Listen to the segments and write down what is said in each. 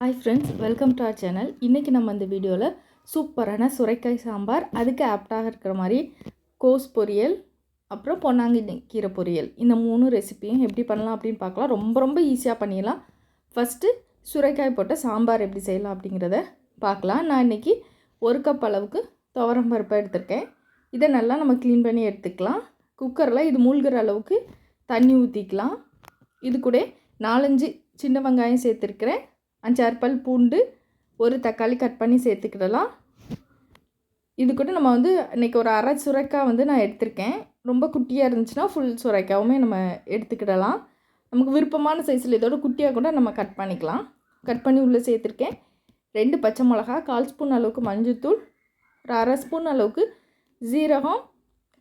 Hi friends welcome to our channel இன்றைக்கி நம்ம இந்த வீடியோவில் சூப்பரான சுரைக்காய் சாம்பார் அதுக்கு ஆப்டாக இருக்கிற மாதிரி கோஸ் பொரியல் அப்புறம் பொன்னாங்கி கீரை பொரியல். இந்த மூணு ரெசிபியும் எப்படி பண்ணலாம் அப்படின்னு பார்க்கலாம். ரொம்ப ரொம்ப ஈஸியாக பண்ணிடலாம். ஃபஸ்ட்டு சுரைக்காய் போட்ட சாம்பார் எப்படி செய்யலாம் அப்படிங்கிறத பார்க்கலாம். நான் இன்றைக்கி ஒரு கப் அளவுக்கு துவரம் பருப்பை எடுத்திருக்கேன். இதை நல்லா நம்ம க்ளீன் பண்ணி எடுத்துக்கலாம். குக்கரில் இது மூழ்கிற அளவுக்கு தண்ணி ஊற்றிக்கலாம் இது கூட நாலஞ்சு சின்ன வெங்காயம் சேர்த்துருக்கிறேன். அஞ்சாறு பல் பூண்டு ஒரு தக்காளி கட் பண்ணி சேர்த்துக்கிடலாம். இது கூட நம்ம வந்து இன்றைக்கி ஒரு அரை சுரைக்காய் வந்து நான் எடுத்திருக்கேன். ரொம்ப குட்டியாக இருந்துச்சுன்னா ஃபுல் சுரைக்காவுமே நம்ம எடுத்துக்கிடலாம். நமக்கு விருப்பமான சைஸில் இதோட குட்டியாக கூட நம்ம கட் பண்ணிக்கலாம். கட் பண்ணி உள்ளே சேர்த்துருக்கேன். ரெண்டு பச்சை மிளகா கால் ஸ்பூன் அளவுக்கு மஞ்சள்தூள் ஒரு அரை ஸ்பூன் அளவுக்கு ஜீரகம்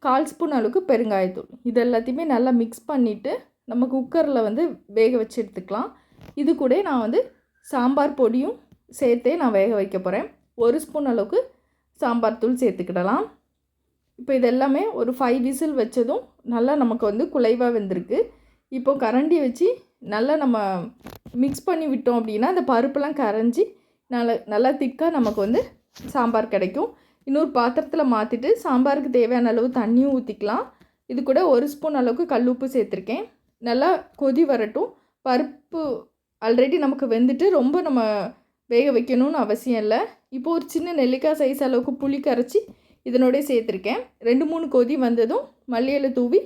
கால் ஸ்பூன் அளவுக்கு பெருங்காயத்தூள். இது எல்லாத்தையுமே நல்லா மிக்ஸ் பண்ணிவிட்டு நம்ம குக்கரில் வந்து வேக வச்சு எடுத்துக்கலாம். இது கூட நான் வந்து சாம்பார் பொடியும் சேர்த்தே நான் வேக வைக்க போகிறேன் ஒரு ஸ்பூன் அளவுக்கு சாம்பார் தூள் சேர்த்துக்கிடலாம். இப்போ இது எல்லாமே ஒரு ஃபைவ் விசில் வச்சதும் நல்லா நமக்கு வந்து குலைவாக வெந்திருக்கு. இப்போ கரண்டி வச்சு நல்லா நம்ம மிக்ஸ் பண்ணி விட்டோம் அப்படின்னா அந்த பருப்புலாம் கரைஞ்சி நல்லா நல்லா திக்காக நமக்கு வந்து சாம்பார் கிடைக்கும். இன்னொரு பாத்திரத்தில் மாற்றிட்டு சாம்பாருக்கு தேவையான அளவு தண்ணியும் ஊற்றிக்கலாம் இது கூட ஒரு ஸ்பூன் அளவுக்கு கல் உப்பு சேர்த்துருக்கேன். நல்லா கொதி வரட்டும். பருப்பு ஆல்ரெடி நமக்கு வெந்துட்டு ரொம்ப நம்ம வேக வைக்கணும்னு அவசியம் இல்லை. இப்போ ஒரு சின்ன நெல்லிக்காய் சைஸ் அளவுக்கு புளி கரைச்சி இதனோடய சேர்த்துருக்கேன். ரெண்டு மூணு கொதி வந்ததும் மல்லியில் தூவி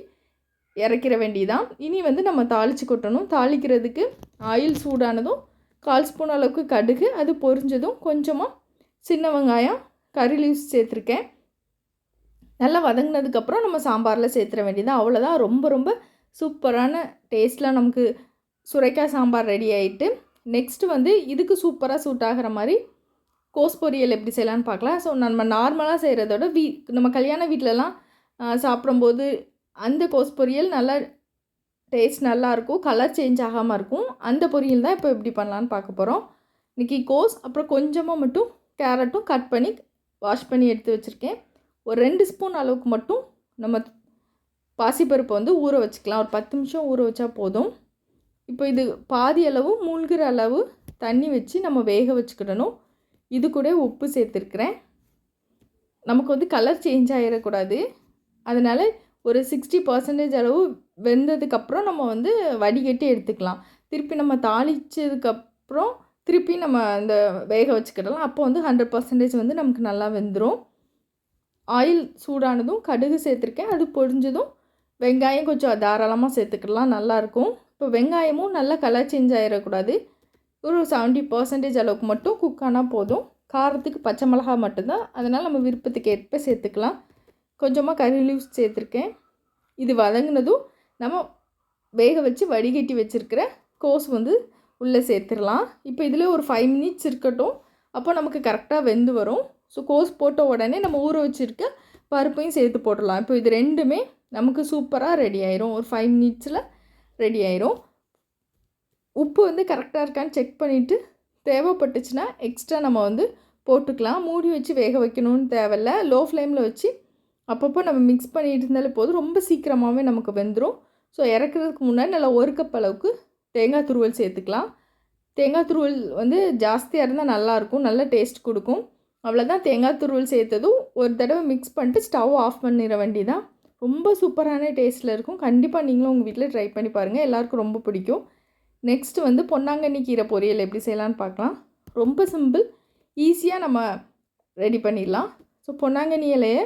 இறக்கிற வேண்டியதான் இனி வந்து நம்ம தாளித்து கொட்டணும். தாளிக்கிறதுக்கு ஆயில் சூடானதும் கால் ஸ்பூன் அளவுக்கு கடுகு அது பொரிஞ்சதும் கொஞ்சமாக சின்ன வெங்காயம் கறி லீவ்ஸ் சேர்த்துருக்கேன். நல்லா வதங்கினதுக்கப்புறம் நம்ம சாம்பாரில் சேர்த்துற வேண்டியதான் அவ்வளோதான் ரொம்ப ரொம்ப சூப்பரான டேஸ்ட்லாம் நமக்கு சுரைக்காய் சாம்பார் ரெடி ஆகிட்டு நெக்ஸ்ட்டு வந்து இதுக்கு சூப்பராக சூட் ஆகிற மாதிரி கோஸ் பொரியல் எப்படி செய்யலான்னு பார்க்கலாம். ஸோ நம்ம நார்மலாக செய்கிறதோட வீ நம்ம கல்யாண வீட்டிலலாம் சாப்பிடும்போது அந்த கோஸ் பொரியல் நல்லா டேஸ்ட் நல்லாயிருக்கும் கலர் சேஞ்ச் ஆகாமல் இருக்கும். அந்த பொரியல் தான் இப்போ எப்படி பண்ணலான்னு பார்க்க போகிறோம் இன்றைக்கி கோஸ் அப்புறம் கொஞ்சமாக மட்டும் கேரட்டும் கட் பண்ணி வாஷ் பண்ணி எடுத்து வச்சுருக்கேன். ஒரு ரெண்டு ஸ்பூன் அளவுக்கு மட்டும் நம்ம பாசிப்பருப்பை வந்து ஊற வச்சுக்கலாம். ஒரு பத்து நிமிஷம் ஊற வச்சா போதும். இப்போ இது பாதி அளவு மூழ்கிற அளவு தண்ணி வச்சு நம்ம வேக வச்சுக்கிடணும். இது கூட உப்பு சேர்த்துருக்குறேன். நமக்கு வந்து கலர் சேஞ்ச் ஆகிடக்கூடாது அதனால் ஒரு சிக்ஸ்டி பர்சன்டேஜ் அளவு வெந்ததுக்கப்புறம் நம்ம வந்து வடிகட்டி எடுத்துக்கலாம். திருப்பி நம்ம தாளித்ததுக்கப்புறம் திருப்பி நம்ம அந்த வேக வச்சுக்கிடலாம். அப்போ வந்து ஹண்ட்ரட் பர்சன்டேஜ் வந்து நமக்கு நல்லா வெந்துடும் ஆயில் சூடானதும் கடுகு சேர்த்துருக்கேன். அது பொரிஞ்சதும் வெங்காயம் கொஞ்சம் தாராளமாக சேர்த்துக்கலாம் நல்லாயிருக்கும் இப்போ வெங்காயமும் நல்லா கலர் சேஞ்ச் ஆகிடக்கூடாது ஒரு செவன்ட்டி பர்சன்டேஜ் அளவுக்கு மட்டும் குக் ஆனால் போதும். காரத்துக்கு பச்சை மிளகா மட்டும்தான். அதனால் நம்ம விருப்பத்துக்கு ஏற்ப சேர்த்துக்கலாம். கொஞ்சமாக கறி லீவ்ஸ் சேர்த்துருக்கேன். இது வதங்கினதும் நம்ம வேக வச்சு வடிகட்டி வச்சுருக்கிற கோஸ் வந்து உள்ளே சேர்த்துடலாம். இப்போ இதில் ஒரு ஃபைவ் மினிட்ஸ் இருக்கட்டும். அப்போ நமக்கு கரெக்டாக வெந்து வரும். ஸோ கோஸ் போட்ட உடனே நம்ம ஊற வச்சுருக்க பருப்பையும் சேர்த்து போட்டுடலாம். இப்போ இது ரெண்டுமே நமக்கு சூப்பராக ரெடி ஆயிரும். ஒரு ஃபைவ் மினிட்ஸில் ரெடி ஆயிரும் உப்பு வந்து கரெக்டாக இருக்கான்னு செக் பண்ணிவிட்டு தேவைப்பட்டுச்சுன்னா எக்ஸ்ட்ரா நம்ம வந்து போட்டுக்கலாம். மூடி வச்சு வேக வைக்கணும்னு தேவையில்ல. லோ ஃப்ளேமில் வச்சு அப்பப்போ நம்ம மிக்ஸ் பண்ணிட்டு இருந்தாலே போதும். ரொம்ப சீக்கிரமாகவே நமக்கு வெந்துடும் ஸோ இறக்குறதுக்கு முன்னாடி நல்லா ஒரு கப் அளவுக்கு தேங்காய் துருவல் சேர்த்துக்கலாம். தேங்காய் துருவல் வந்து ஜாஸ்தியாக இருந்தால் நல்லாயிருக்கும். நல்ல டேஸ்ட் கொடுக்கும். அவ்வளோதான் தேங்காய் துருவல் சேர்த்ததும் ஒரு தடவை மிக்ஸ் பண்ணிட்டு ஸ்டவ் ஆஃப் பண்ணிட வேண்டியதான் ரொம்ப சூப்பரான டேஸ்ட்டில் இருக்கும். கண்டிப்பாக நீங்களும் உங்கள் வீட்டில் ட்ரை பண்ணி பாருங்கள் எல்லாருக்கும் ரொம்ப பிடிக்கும். நெக்ஸ்ட்டு வந்து பொன்னாங்கண்ணி கீரை பொரியல் எப்படி செய்யலான்னு பார்க்கலாம். ரொம்ப சிம்பிள் ஈஸியாக நம்ம ரெடி பண்ணிடலாம். ஸோ பொன்னாங்கண்ணி இலையை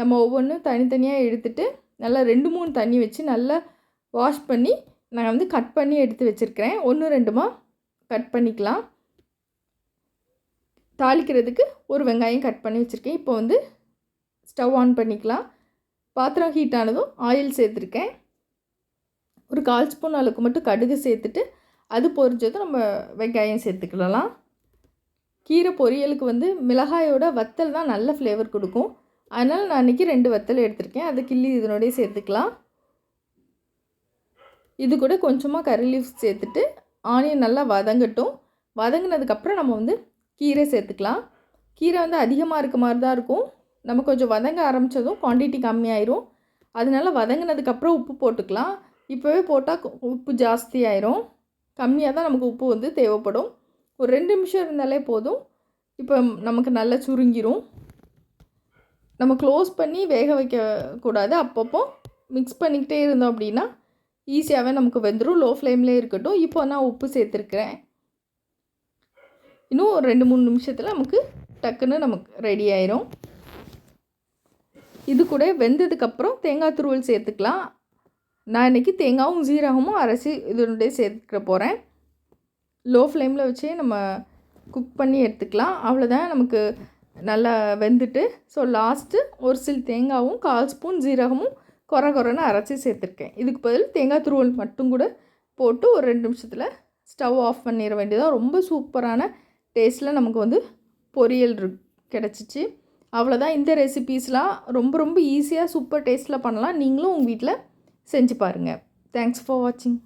நம்ம ஒவ்வொன்றும் தனித்தனியாக எடுத்துகிட்டு நல்லா ரெண்டு மூணு தண்ணி வச்சு நல்லா வாஷ் பண்ணி நான் வந்து கட் பண்ணி எடுத்து வச்சுருக்கிறேன். ஒன்று ரெண்டுமா கட் பண்ணிக்கலாம். தாளிக்கிறதுக்கு ஒரு வெங்காயம் கட் பண்ணி வச்சுருக்கேன். இப்போ வந்து ஸ்டவ் ஆன் பண்ணிக்கலாம். பாத்திரம் ஹீட் ஆனதும் ஆயில் சேர்த்துருக்கேன். ஒரு கால் ஸ்பூன் அளவுக்கு மட்டும் கடுகு சேர்த்துட்டு அது பொரிஞ்சதும் நம்ம வெங்காயம் சேர்த்துக்கலாம். கீரை பொரியலுக்கு வந்து மிளகாயோட வத்தல் தான் நல்ல ஃப்ளேவர் கொடுக்கும். அதனால் நான் இன்றைக்கி ரெண்டு வத்தல் எடுத்திருக்கேன். அது கிள்ளி இதனோடய சேர்த்துக்கலாம். இது கூட கொஞ்சமாக கறி லீஃப்ஸ் சேர்த்துட்டு ஆனியன் நல்லா வதங்கட்டும். வதங்கினதுக்கப்புறம் நம்ம வந்து கீரை சேர்த்துக்கலாம். கீரை வந்து அதிகமாக இருக்க மாதிரி தான் இருக்கும். நம்ம கொஞ்சம் வதங்க ஆரம்பித்ததும் குவான்டிட்டி கம்மியாயிரும். அதனால வதங்கினதுக்கப்புறம் உப்பு போட்டுக்கலாம். இப்போவே போட்டால் உப்பு ஜாஸ்தி ஆயிரும் கம்மியாக தான் நமக்கு உப்பு வந்து தேவைப்படும். ஒரு ரெண்டு நிமிஷம் இருந்தாலே போதும். இப்போ நமக்கு நல்லா சுருங்கிரும். நம்ம க்ளோஸ் பண்ணி வேக வைக்கக்கூடாது அப்பப்போ மிக்ஸ் பண்ணிக்கிட்டே இருந்தோம் அப்படின்னா ஈஸியாகவே நமக்கு வெந்துடும் லோ ஃப்ளேம்லேயே இருக்கட்டும். இப்போ நான் உப்பு சேர்த்துருக்குறேன். இன்னும் ஒரு ரெண்டு மூணு நிமிஷத்தில் நமக்கு டக்குன்னு நமக்கு ரெடி ஆயிரும். இது கூட வெந்ததுக்கப்புறம் தேங்காய் துருவல் சேர்த்துக்கலாம். நான் இன்றைக்கி தேங்காயும் ஜீரகமும் அரைச்சி இதனுடைய சேர்த்துக்க போகிறேன் லோ ஃப்ளேமில் வச்சே நம்ம குக் பண்ணி எடுத்துக்கலாம். அவ்வளோதான் நமக்கு நல்லா வெந்துட்டு. ஸோ லாஸ்ட்டு ஒரு சில தேங்காவும் கால் ஸ்பூன் ஜீரகமும் குறை குறைன்னு அரைச்சி சேர்த்துருக்கேன். இதுக்கு பதில் தேங்காய் துருவல் மட்டும் கூட போட்டு ஒரு ரெண்டு நிமிஷத்தில் ஸ்டவ் ஆஃப் பண்ணிட வேண்டியதாக ரொம்ப சூப்பரான டேஸ்ட்டில் நமக்கு வந்து பொரியல் கிடச்சிச்சு. அவ்வளோதான் இந்த ரெசிபீஸ்லாம் ரொம்ப ரொம்ப ஈஸியாக சூப்பர் டேஸ்ட்டில் பண்ணலாம். நீங்களும் உங்கள் வீட்டில் செஞ்சு பாருங்கள் தேங்க்ஸ் ஃபார் வாட்சிங்